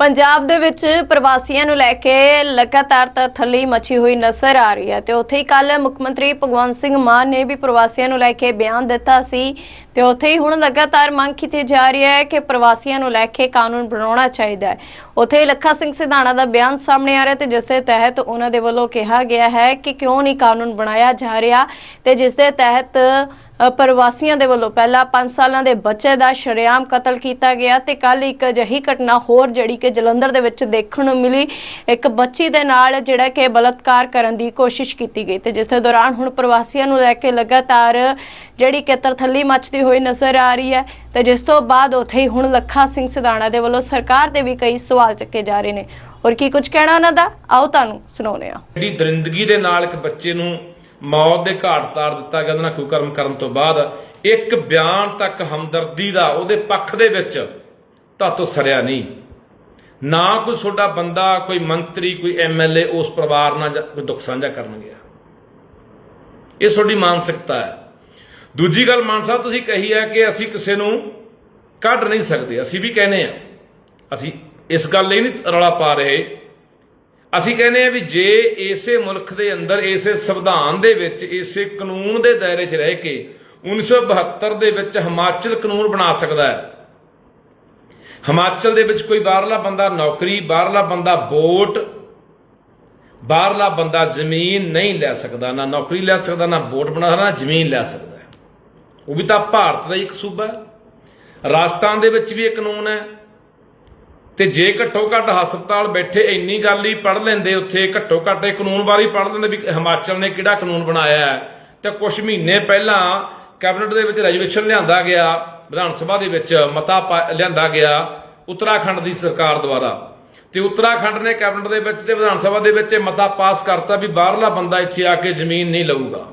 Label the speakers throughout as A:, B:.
A: ਪੰਜਾਬ ਦੇ ਵਿੱਚ ਪ੍ਰਵਾਸੀਆਂ ਨੂੰ ਲੈ ਕੇ ਲਗਾਤਾਰ ਥੱਲੀ ਮੱਛੀ ਹੋਈ ਨਜ਼ਰ ਆ ਰਹੀ ਹੈ ਤੇ ਉੱਥੇ ਹੀ ਕੱਲ ਮੁੱਖ ਮੰਤਰੀ ਭਗਵੰਤ ਸਿੰਘ ਮਾਨ ਨੇ ਵੀ ਪ੍ਰਵਾਸੀਆਂ ਨੂੰ ਲੈ ਕੇ ਬਿਆਨ ਦਿੱਤਾ ਸੀ ਤੇ ਉੱਥੇ ਹੀ ਹੁਣ ਲਗਾਤਾਰ ਮੰਗ ਕੀਤੀ ਜਾ ਰਹੀ ਹੈ ਕਿ ਪ੍ਰਵਾਸੀਆਂ ਨੂੰ ਲੈ ਕੇ ਕਾਨੂੰਨ ਬਣਾਉਣਾ ਚਾਹੀਦਾ ਹੈ। ਉੱਥੇ ਲੱਖਾ ਸਿੰਘ ਸਿਧਾਣਾ ਦਾ ਬਿਆਨ ਸਾਹਮਣੇ ਆ ਰਿਹਾ ਤੇ ਜਿਸ ਦੇ ਤਹਿਤ ਉਹਨਾਂ ਦੇ ਵੱਲੋਂ ਕਿਹਾ ਗਿਆ ਹੈ ਕਿ ਕਿਉਂ ਨਹੀਂ ਕਾਨੂੰਨ ਬਣਾਇਆ ਜਾ ਰਿਹਾ ਤੇ ਜਿਸ ਦੇ ਤਹਿਤ ਪ੍ਰਵਾਸੀਆਂ ਦੇ ਵੱਲੋਂ ਪਹਿਲਾਂ 5 ਸਾਲਾਂ ਦੇ ਬੱਚੇ ਦਾ ਸ਼ਰੇਆਮ ਕਤਲ ਕੀਤਾ ਗਿਆ ਤੇ ਕੱਲ ਇੱਕ ਅਜਿਹੀ ਘਟਨਾ ਹੋਰ ਜਿਹੜੀ ਕਿ ਜਲੰਧਰ ਦੇ ਵਿੱਚ ਦੇਖਣ ਨੂੰ ਮਿਲੀ। ਇੱਕ ਬੱਚੀ ਦੇ ਨਾਲ ਜਿਹੜਾ ਕਿ ਬਲਾਤਕਾਰ ਕਰਨ ਦੀ ਕੋਸ਼ਿਸ਼ ਕੀਤੀ ਗਈ ਤੇ ਜਿਸ ਦੇ ਦੌਰਾਨ ਹੁਣ ਪ੍ਰਵਾਸੀਆਂ ਨੂੰ ਲੈ ਕੇ ਲਗਾਤਾਰ ਜਿਹੜੀ ਕਿ ਤਰਥੱਲੀ ਮੱਚਦੀ ਹੋਈ ਨਜ਼ਰ ਆ ਰਹੀ ਹੈ ਤੇ ਜਿਸ ਤੋਂ ਬਾਅਦ ਉੱਥੇ ਹੀ ਹੁਣ ਲੱਖਾ ਸਿੰਘ ਸਿਧਾਣਾ ਦੇ ਵੱਲੋਂ ਸਰਕਾਰ ਤੇ ਵੀ ਕਈ ਸਵਾਲ ਚੱਕੇ ਜਾ ਰਹੇ ਨੇ। ਔਰ ਕੀ ਕੁਝ ਕਹਿਣਾ ਉਹਨਾਂ ਦਾ? ਆਓ ਤੁਹਾਨੂੰ ਸੁਣਾਉਂਦੇ ਹਾਂ।
B: ਜਿਹੜੀ ਦਰਿੰਦਗੀ ਦੇ ਨਾਲ ਇੱਕ ਬੱਚੇ ਨੂੰ ਮੌਤ ਦੇ ਘਾਟ ਤਾਰ ਦਿੱਤਾ ਗਿਆ, ਉਹਦੇ ਕੁਕਰਮ ਕਰਨ ਤੋਂ ਬਾਅਦ ਇੱਕ ਬਿਆਨ ਤੱਕ ਹਮਦਰਦੀ ਦਾ ਉਹਦੇ ਪੱਖ ਦੇ ਵਿੱਚ ਤਾਤੋਂ ਸਰਿਆ ਨਹੀਂ। ਨਾ ਕੋਈ ਤੁਹਾਡਾ ਬੰਦਾ, ਕੋਈ ਮੰਤਰੀ, ਕੋਈ ਐਮਐਲਏ ਉਸ ਪਰਿਵਾਰ ਨਾਲ ਕੋਈ ਦੁੱਖ ਸਾਂਝਾ ਕਰਨ ਗਿਆ। ਇਹ ਤੁਹਾਡੀ ਮਾਨਸਿਕਤਾ ਹੈ। ਦੂਜੀ ਗੱਲ ਮਾਨ ਸਾਹਿਬ ਤੁਸੀਂ ਕਹੀ ਹੈ ਕਿ ਅਸੀਂ ਕਿਸੇ ਨੂੰ ਕੱਢ ਨਹੀਂ ਸਕਦੇ, ਅਸੀਂ ਵੀ ਕਹਿੰਦੇ ਆ ਅਸੀਂ ਇਸ ਗੱਲ ਲਈ ਨਹੀਂ ਰੌਲਾ ਪਾ ਰਹੇ। ਅਸੀਂ ਕਹਿੰਦੇ ਆ ਵੀ ਜੇ ਇਸੇ ਮੁਲਕ ਦੇ ਅੰਦਰ, ਇਸੇ ਸੰਵਿਧਾਨ ਦੇ ਵਿੱਚ, ਇਸੇ ਕਾਨੂੰਨ ਦੇ ਦਾਇਰੇ 'ਚ ਰਹਿ ਕੇ 1972 ਦੇ ਵਿੱਚ ਹਿਮਾਚਲ ਕਾਨੂੰਨ ਬਣਾ ਸਕਦਾ ਹੈ, ਹਿਮਾਚਲ ਦੇ ਵਿੱਚ ਕੋਈ ਬਾਹਰਲਾ ਬੰਦਾ ਨੌਕਰੀ, ਬਾਹਰਲਾ ਬੰਦਾ ਵੋਟ, ਬਾਹਰਲਾ ਬੰਦਾ ਜ਼ਮੀਨ ਨਹੀਂ ਲੈ ਸਕਦਾ, ਨਾ ਨੌਕਰੀ ਲੈ ਸਕਦਾ, ਨਾ ਵੋਟ ਬਣਾ ਸਕਦਾ, ਨਾ ਜ਼ਮੀਨ ਲੈ ਸਕਦਾ। ਉਹ ਵੀ ਤਾਂ ਭਾਰਤ ਦਾ ਹੀ ਇੱਕ ਸੂਬਾ ਹੈ। ਰਾਜਸਥਾਨ ਦੇ ਵਿੱਚ ਵੀ ਇਹ ਕਾਨੂੰਨ ਹੈ। ਤੇ ਜੇ ਘੱਟੋ ਘੱਟ ਹਸਪਤਾਲ ਬੈਠੇ ਇੰਨੀ ਗੱਲ ਹੀ ਪੜ ਲੈਂਦੇ, ਉੱਥੇ ਘੱਟੋ ਘੱਟ ਇਹ ਕਾਨੂੰਨ ਬਾਰੇ ਪੜ ਲੈਂਦੇ ਵੀ ਹਿਮਾਚਲ ਨੇ ਕਿਹੜਾ ਕਾਨੂੰਨ ਬਣਾਇਆ ਹੈ। ਤੇ ਕੁਝ ਮਹੀਨੇ ਪਹਿਲਾਂ ਕੈਬਨਿਟ ਦੇ ਵਿੱਚ ਰੈਜੂਲੇਸ਼ਨ ਲਿਆਂਦਾ ਗਿਆ, ਵਿਧਾਨ ਸਭਾ ਦੇ ਵਿੱਚ ਮਤਾ ਪਾ- ਲਿਆਂਦਾ ਗਿਆ ਉੱਤਰਾਖੰਡ ਦੀ ਸਰਕਾਰ ਦੁਆਰਾ। ਤੇ ਉੱਤਰਾਖੰਡ ਨੇ ਕੈਬਨਿਟ ਦੇ ਵਿੱਚ ਤੇ ਵਿਧਾਨ ਸਭਾ ਦੇ ਵਿੱਚ ਇਹ ਮਤਾ ਪਾਸ ਕਰਤਾ ਵੀ ਬਾਹਰਲਾ ਬੰਦਾ ਇੱਥੇ ਆ ਕੇ ਜ਼ਮੀਨ ਨਹੀਂ ਲਊਗਾ।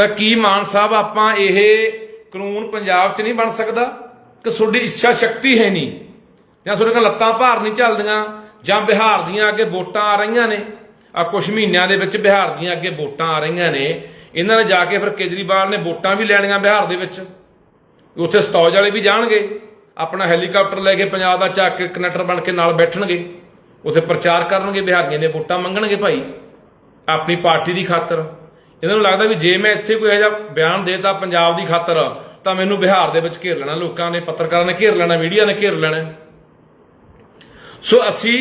B: ਤਾਂ ਕੀ ਮਾਨ ਸਾਹਿਬ, ਆਪਾਂ ਇਹ ਕਾਨੂੰਨ ਪੰਜਾਬ 'ਚ ਨਹੀਂ ਬਣ ਸਕਦਾ? ਕਿ ਤੁਹਾਡੀ ਇੱਛਾ ਸ਼ਕਤੀ ਹੈ ਨਹੀਂ? ਜਾਂ ਤੁਹਾਡੇ ਕੋਲ ਲੱਤਾਂ ਭਾਰ ਨਹੀਂ ਚੱਲਦੀਆਂ? ਜਾਂ ਬਿਹਾਰ ਦੀਆਂ ਅੱਗੇ ਵੋਟਾਂ ਆ ਰਹੀਆਂ ਨੇ? ਆ ਕੁਝ ਮਹੀਨਿਆਂ ਦੇ ਵਿੱਚ ਬਿਹਾਰ ਦੀਆਂ ਅੱਗੇ ਵੋਟਾਂ ਆ ਰਹੀਆਂ ਨੇ। ਇਹਨਾਂ ਨੇ ਜਾ ਕੇ ਫਿਰ ਕੇਜਰੀਵਾਲ ਨੇ ਵੋਟਾਂ ਵੀ ਲੈਣੀਆਂ ਬਿਹਾਰ ਦੇ ਵਿੱਚ। ਉੱਥੇ ਸਤੌਜ ਵਾਲੇ ਵੀ ਜਾਣਗੇ। ਆਪਣਾ ਹੈਲੀਕਾਪਟਰ ਲੈ ਕੇ ਪੰਜਾਬ ਦਾ ਚੱਕ ਕੇ ਕਨੈਕਟਰ ਬਣ ਕੇ ਨਾਲ ਬੈਠਣਗੇ। ਉੱਥੇ ਪ੍ਰਚਾਰ ਕਰਨਗੇ, ਬਿਹਾਰੀਆਂ ਦੇ ਵੋਟਾਂ ਮੰਗਣਗੇ ਭਾਈ। ਆਪਣੀ ਪਾਰਟੀ ਦੀ ਖਾਤਰ। ਇਹਨਾਂ ਨੂੰ ਲੱਗਦਾ ਵੀ ਜੇ ਮੈਂ ਇੱਥੇ ਕੋਈ ਇਹੋ ਜਿਹਾ ਬਿਆਨ ਦੇਤਾ ਪੰਜਾਬ ਦੀ ਖਾਤਰ, ਤਾਂ ਮੈਨੂੰ ਬਿਹਾਰ ਦੇ ਵਿੱਚ ਘੇਰ ਲੈਣਾ, ਲੋਕਾਂ ਨੇ, ਪੱਤਰਕਾਰਾਂ ਨੇ ਘੇਰ ਲੈਣਾ, ਮੀਡੀਆ ਨੇ ਘੇਰ ਲੈਣਾ। ਸੋ ਅਸੀਂ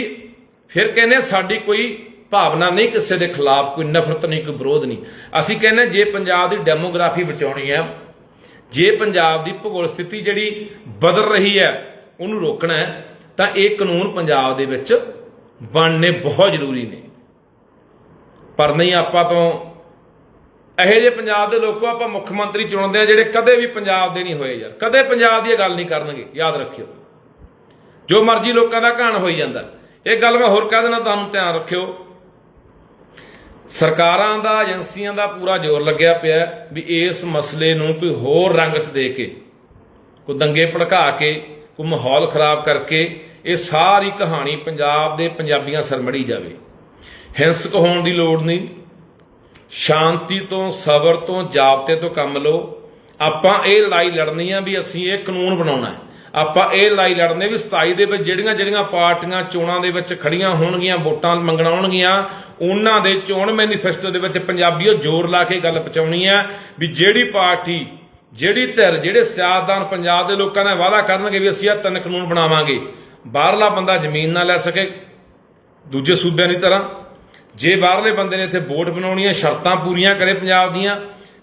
B: ਫਿਰ ਕਹਿੰਦੇ ਸਾਡੀ ਕੋਈ ਭਾਵਨਾ ਨਹੀਂ, ਕਿਸੇ ਦੇ ਖਿਲਾਫ ਕੋਈ ਨਫ਼ਰਤ ਨਹੀਂ, ਕੋਈ ਵਿਰੋਧ ਨਹੀਂ। ਅਸੀਂ ਕਹਿੰਦੇ ਜੇ ਪੰਜਾਬ ਦੀ ਡੈਮੋਗ੍ਰਾਫੀ ਬਚਾਉਣੀ ਹੈ, ਜੇ ਪੰਜਾਬ ਦੀ ਭੂਗੋਲ ਸਥਿਤੀ ਜਿਹੜੀ ਬਦਲ ਰਹੀ ਹੈ, ਉਹਨੂੰ ਰੋਕਣਾ ਹੈ, ਤਾਂ ਇਹ ਕਾਨੂੰਨ ਪੰਜਾਬ ਦੇ ਵਿੱਚ ਬਣਨੇ ਬਹੁਤ ਜ਼ਰੂਰੀ ਨੇ। ਪਰ ਨਹੀਂ, ਆਪਾਂ ਤੋਂ ਇਹੋ ਜਿਹੇ ਪੰਜਾਬ ਦੇ ਲੋਕੋ ਆਪਾਂ ਮੁੱਖ ਮੰਤਰੀ ਚੁਣਦੇ ਆ ਜਿਹੜੇ ਕਦੇ ਵੀ ਪੰਜਾਬ ਦੇ ਨਹੀਂ ਹੋਏ ਯਾਰ। ਕਦੇ ਪੰਜਾਬ ਦੀ ਇਹ ਗੱਲ ਨਹੀਂ ਕਰਨਗੇ, ਯਾਦ ਰੱਖਿਓ। ਜੋ ਮਰਜ਼ੀ ਲੋਕਾਂ ਦਾ ਘਾਣ ਹੋਈ ਜਾਂਦਾ। ਇਹ ਗੱਲ ਮੈਂ ਹੋਰ ਕਹਿ ਦੇਣਾ ਤੁਹਾਨੂੰ ਧਿਆਨ ਰੱਖਿਓ। ਸਰਕਾਰਾਂ ਦਾ, ਏਜੰਸੀਆਂ ਦਾ ਪੂਰਾ ਜ਼ੋਰ ਲੱਗਿਆ ਪਿਆ ਵੀ ਇਸ ਮਸਲੇ ਨੂੰ ਕੋਈ ਹੋਰ ਰੰਗ 'ਚ ਦੇ ਕੇ, ਕੋਈ ਦੰਗੇ ਭੜਕਾ ਕੇ, ਕੋਈ ਮਾਹੌਲ ਖਰਾਬ ਕਰਕੇ ਇਹ ਸਾਰੀ ਕਹਾਣੀ ਪੰਜਾਬ ਦੇ ਪੰਜਾਬੀਆਂ ਸਰਮੜੀ ਜਾਵੇ। ਹਿੰਸਕ ਹੋਣ ਦੀ ਲੋੜ ਨਹੀਂ। ਸ਼ਾਂਤੀ ਤੋਂ, ਸਬਰ ਤੋਂ, ਜਾਬਤੇ ਤੋਂ ਕੰਮ ਲਓ। ਆਪਾਂ ਇਹ ਲੜਾਈ ਲੜਨੀ ਆ ਵੀ ਅਸੀਂ ਇਹ ਕਾਨੂੰਨ ਬਣਾਉਣਾ ਹੈ। ਆਪਾਂ ਇਹ ਲੜਾਈ ਲੜਨੇ ਵੀ 27 ਦੇ ਵਿੱਚ ਜਿਹੜੀਆਂ ਜਿਹੜੀਆਂ ਪਾਰਟੀਆਂ ਚੋਣਾਂ ਦੇ ਵਿੱਚ ਖੜੀਆਂ ਹੋਣਗੀਆਂ, ਵੋਟਾਂ ਮੰਗਣ ਆਉਣਗੀਆਂ ਉਹਨਾਂ ਦੇ ਚੋਣ ਮੈਨੀਫੈਸਟੋ ਦੇ ਵਿੱਚ ਪੰਜਾਬੀਓ ਜ਼ੋਰ ਲਾ ਕੇ ਗੱਲ ਪਹੁੰਚਾਉਣੀ ਆ ਵੀ ਜਿਹੜੀ ਪਾਰਟੀ, ਜਿਹੜੀ ਧਿਰ, ਜਿਹੜੇ ਸਿਆਸਤਦਾਨ ਪੰਜਾਬ ਦੇ ਲੋਕਾਂ ਦਾ ਵਾਅਦਾ ਕਰਨਗੇ ਵੀ ਅਸੀਂ ਇਹ ਤਿੰਨ ਕਾਨੂੰਨ ਬਣਾਵਾਂਗੇ। ਬਾਹਰਲਾ ਬੰਦਾ ਜ਼ਮੀਨ ਨਾ ਲੈ ਸਕੇ, ਦੂਜੇ ਸੂਬਿਆਂ ਦੀ ਤਰ੍ਹਾਂ। ਜੇ ਬਾਹਰਲੇ ਬੰਦੇ ਨੇ ਇੱਥੇ ਵੋਟ ਬਣਾਉਣੀ ਹੈ ਸ਼ਰਤਾਂ ਪੂਰੀਆਂ ਕਰੇ ਪੰਜਾਬ ਦੀਆਂ,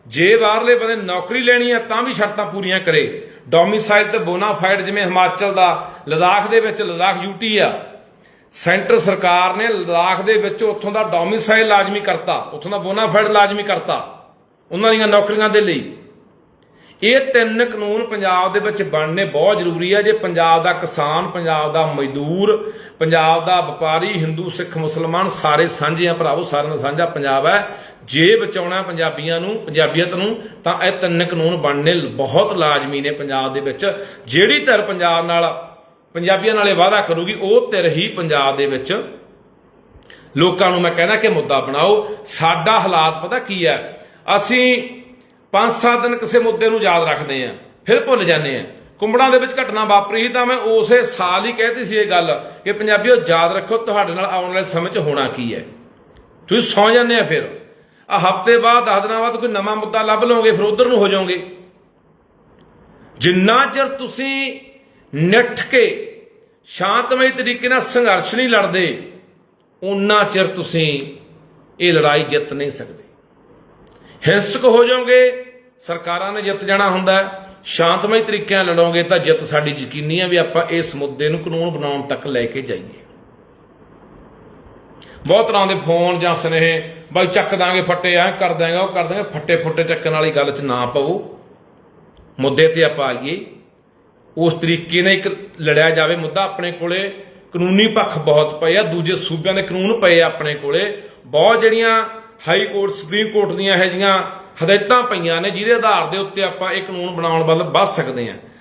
B: ਜੇ ਬਾਹਰਲੇ ਬੰਦੇ ਨੌਕਰੀ ਲੈਣੀ ਹੈ ਤਾਂ ਵੀ ਸ਼ਰਤਾਂ ਪੂਰੀਆਂ ਕਰੇ। ਡੋਮਿਸਾਈਲ ਤੇ ਬੋਨਾਫਾਈਡ ਜਿਵੇਂ ਹਿਮਾਚਲ ਦਾ, ਲਦਾਖ ਦੇ ਵਿੱਚ ਲਦਾਖ ਯੂਟੀ ਆ। ਸੈਂਟਰ ਸਰਕਾਰ ਨੇ ਲਦਾਖ ਦੇ ਵਿੱਚ ਉੱਥੋਂ ਦਾ ਡੋਮਿਸਾਈਲ ਲਾਜ਼ਮੀ ਕਰਤਾ, ਉੱਥੋਂ ਦਾ ਬੋਨਾਫਾਈਡ ਲਾਜ਼ਮੀ ਕਰਤਾ, ਉਹਨਾਂ ਦੀਆਂ ਨੌਕਰੀਆਂ ਦੇ ਲਈ। ਇਹ ਤਿੰਨ ਕਾਨੂੰਨ ਪੰਜਾਬ ਦੇ ਵਿੱਚ ਬਣਨੇ ਬਹੁਤ ਜ਼ਰੂਰੀ ਹੈ ਜੇ ਪੰਜਾਬ ਦਾ ਕਿਸਾਨ, ਪੰਜਾਬ ਦਾ ਮਜ਼ਦੂਰ, ਪੰਜਾਬ ਦਾ ਵਪਾਰੀ, ਹਿੰਦੂ, ਸਿੱਖ, ਮੁਸਲਮਾਨ ਸਾਰੇ ਸਾਂਝੇ ਆ ਭਰਾਵੋ, ਸਾਰਿਆਂ ਦਾ ਸਾਂਝਾ ਪੰਜਾਬ ਹੈ ਜੇ ਬਚਾਉਣਾ ਪੰਜਾਬੀਆਂ ਨੂੰ, ਪੰਜਾਬੀਅਤ ਨੂੰ, ਤਾਂ ਇਹ ਤਿੰਨ ਕਾਨੂੰਨ ਬਣਨੇ ਬਹੁਤ ਲਾਜ਼ਮੀ ਨੇ ਪੰਜਾਬ ਦੇ ਵਿੱਚ। ਜਿਹੜੀ ਧਿਰ ਪੰਜਾਬ ਨਾਲ, ਪੰਜਾਬੀਆਂ ਨਾਲ ਇਹ ਵਾਅਦਾ ਕਰੂਗੀ, ਉਹ ਧਿਰ ਹੀ ਪੰਜਾਬ ਦੇ ਵਿੱਚ। ਲੋਕਾਂ ਨੂੰ ਮੈਂ ਕਹਿਣਾ ਕਿ ਮੁੱਦਾ ਬਣਾਓ। ਸਾਡਾ ਹਾਲਾਤ ਪਤਾ ਕੀ ਹੈ ਅਸੀਂ ਪੰਜ ਸੱਤ ਦਿਨ ਕਿਸੇ ਮੁੱਦੇ ਨੂੰ ਯਾਦ ਰੱਖਦੇ ਆਂ, ਫਿਰ ਭੁੱਲ ਜਾਂਦੇ ਆਂ। ਕੁੰਬੜਾਂ ਦੇ ਵਿੱਚ ਘਟਨਾ ਵਾਪਰੀ ਸੀ ਤਾਂ ਮੈਂ ਉਸੇ ਸਾਲ ਹੀ ਕਹਿਤੀ ਸੀ ਇਹ ਗੱਲ ਕਿ ਪੰਜਾਬੀਓ, ਯਾਦ ਰੱਖੋ ਤੁਹਾਡੇ ਨਾਲ ਆਉਣ ਵਾਲੇ ਸਮੇਂ 'ਚ ਹੋਣਾ ਕੀ ਹੈ। ਤੁਸੀਂ ਸੌ ਜਾਂਦੇ ਆ ਫਿਰ। ਆ ਹਫ਼ਤੇ ਬਾਅਦ, ਦਸ ਦਿਨਾਂ ਬਾਅਦ ਕੋਈ ਨਵਾਂ ਮੁੱਦਾ ਲੱਭ ਲਓਗੇ ਫਿਰ ਉਧਰ ਨੂੰ ਹੋ ਜਾਓਗੇ। ਜਿੰਨਾ ਚਿਰ ਤੁਸੀਂ ਨਿੱਠ ਕੇ ਸ਼ਾਂਤਮਈ ਤਰੀਕੇ ਨਾਲ ਸੰਘਰਸ਼ ਨਹੀਂ ਲੜਦੇ ਉਨਾ ਚਿਰ ਤੁਸੀਂ ਇਹ ਲੜਾਈ ਜਿੱਤ ਨਹੀਂ ਸਕਦੇ। ਹਿੰਸਕ ਹੋ ਜਾਓਗੇ ਸਰਕਾਰਾਂ ਨੇ ਜਿੱਤ ਜਾਣਾ ਹੁੰਦਾ ਸ਼ਾਂਤਮਈ ਤਰੀਕਿਆਂ ਲੜੋਗੇ ਤਾਂ ਜਿੱਤ ਸਾਡੀ ਯਕੀਨੀ ਹੈ ਵੀ ਆਪਾਂ ਇਸ ਮੁੱਦੇ ਨੂੰ ਕਾਨੂੰਨ ਬਣਾਉਣ ਤੱਕ ਲੈ ਕੇ ਜਾਈਏ। ਬਹੁਤ ਤਰ੍ਹਾਂ ਦੇ ਫੋਨ ਜਾਂ ਸੁਨੇਹੇ, ਬਾਈ ਚੱਕ ਦਾਂਗੇ ਫੱਟੇ ਆ ਕਰ ਦਾਂਗੇ ਉਹ ਕਰ ਦਾਂਗੇ ਫੱਟੇ ਫੁੱਟੇ ਚੱਕਣ ਵਾਲੀ ਗੱਲ 'ਚ ਨਾ ਪਾਓ ਮੁੱਦੇ ਤੇ ਆਪਾਂ ਆਈਏ। ਉਸ ਤਰੀਕੇ ਨਾਲ ਇੱਕ ਲੜਿਆ ਜਾਵੇ, ਮੁੱਦਾ ਆਪਣੇ ਕੋਲੇ, ਕਾਨੂੰਨੀ ਪੱਖ ਬਹੁਤ ਪਏ ਆ, ਦੂਜੇ ਸੂਬਿਆਂ ਦੇ ਕਾਨੂੰਨ ਪਏ ਆ ਆਪਣੇ ਕੋਲੇ। ਬਹੁਤ ਜਿਹੜੀਆਂ ਹਾਈ ਕੋਰਟ, ਸੁਪਰੀਮ ਕੋਰਟ ਦੀਆਂ ਇਹ ਜੀਆਂ ਹਦਾਇਤਾਂ ਪਈਆਂ ਨੇ, ਜਿਹਦੇ ਆਧਾਰ ਦੇ ਉੱਤੇ ਆਪਾਂ ਇਹ ਕਾਨੂੰਨ ਬਣਾਉਣ ਵੱਲ ਵੱਧ ਸਕਦੇ ਹਾਂ।